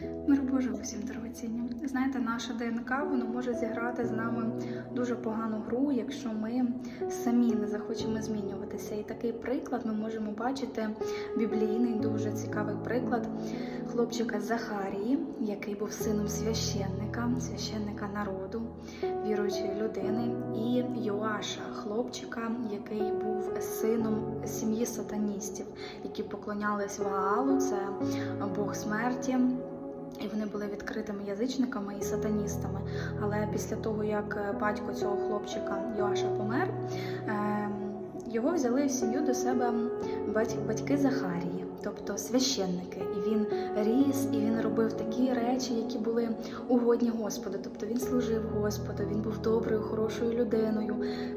Мир Божий усім дорогоцінні. Знаєте, наша ДНК воно може зіграти з нами дуже погану гру, якщо ми самі не захочемо змінюватися. І такий приклад ми можемо бачити біблійний, дуже цікавий приклад хлопчика Захарії, який був сином священника, священника народу, віруючої людини, і Йоаша, хлопчика, який був сином сім'ї сатаністів, які поклонялись Ваалу, це Бог смерті. І вони були відкритими язичниками і сатаністами. Але після того, як е, батько цього хлопчика Йоаша помер, ем, його взяли в сім'ю до себе батьки Захарії, тобто священники. І він ріс, і він робив такі речі, які були угодні Господу. Тобто він служив Господу, він був доброю, хорошою людиною,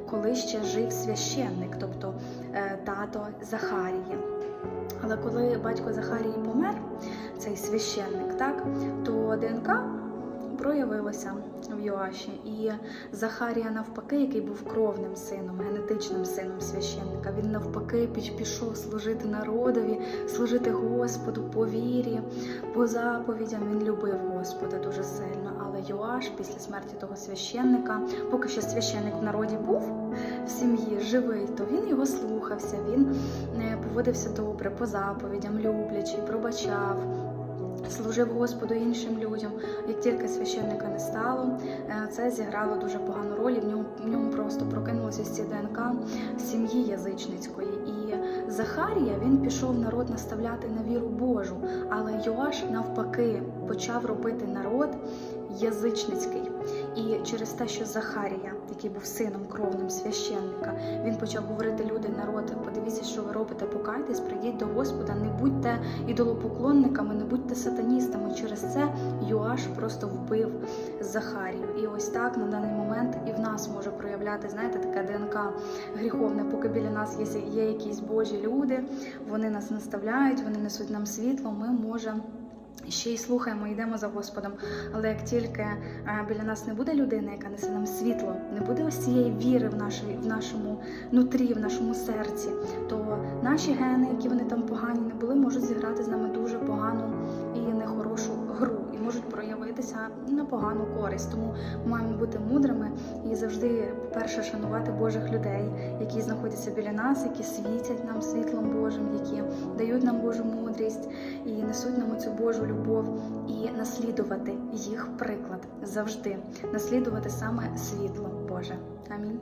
коли ще жив священник, тобто е, тато Захарія. Але коли батько Захарії помер, цей священник, так, то ДНК проявилося в Йоаші. І Захарія, навпаки, який був кровним сином, генетичним сином священника, він навпаки пішов служити народові, служити Господу по вірі, по заповідям. Він любив Господа дуже сильно. Але Йоаш після смерті того священника, поки що священник в народі був в сім'ї живий, то він його слухався, він е, поводився добре по заповідям, люблячи, пробачав. Служив Господу іншим людям. Як тільки священника не стало, е, це зіграло дуже погану роль. і В ньому, в ньому просто прокинулося ці ДНК сім'ї язичницької. І Захарія він пішов народ наставляти на віру Божу, але Йоаш навпаки почав робити народ язичницький. І через те, що Захарія, який був сином кровним священника, він почав говорити люди, народ, подивіться, що ви робите, покайтесь, прийдіть до Господа, не будьте ідолопоклонниками, не будьте сатаністами. Через це Йоаш просто вбив Захарію. І ось так на даний момент і в нас може проявляти, знаєте, таке ДНК гріховне, поки біля нас є, є якісь божі люди, вони нас наставляють, вони несуть нам світло, ми можемо. Ще й слухаємо, йдемо за Господом. Але як тільки е, біля нас не буде людини, яка несе нам світло, не буде ось цієї віри в, нашій, в нашому нутрі, в нашому серці, то наші гени, які вони там погані не були, можуть зіграти з нами дуже погану і нехорошу гру, і можуть проявитися на погану користь. Тому ми маємо бути мудрими і завжди, по-перше, шанувати Божих людей, які знаходяться біля нас, які світять нам світлом Божим, які дають нам Божу мудрість і несуть нам цю Божу любов, і наслідувати їх приклад завжди, наслідувати саме світло Боже. Амінь.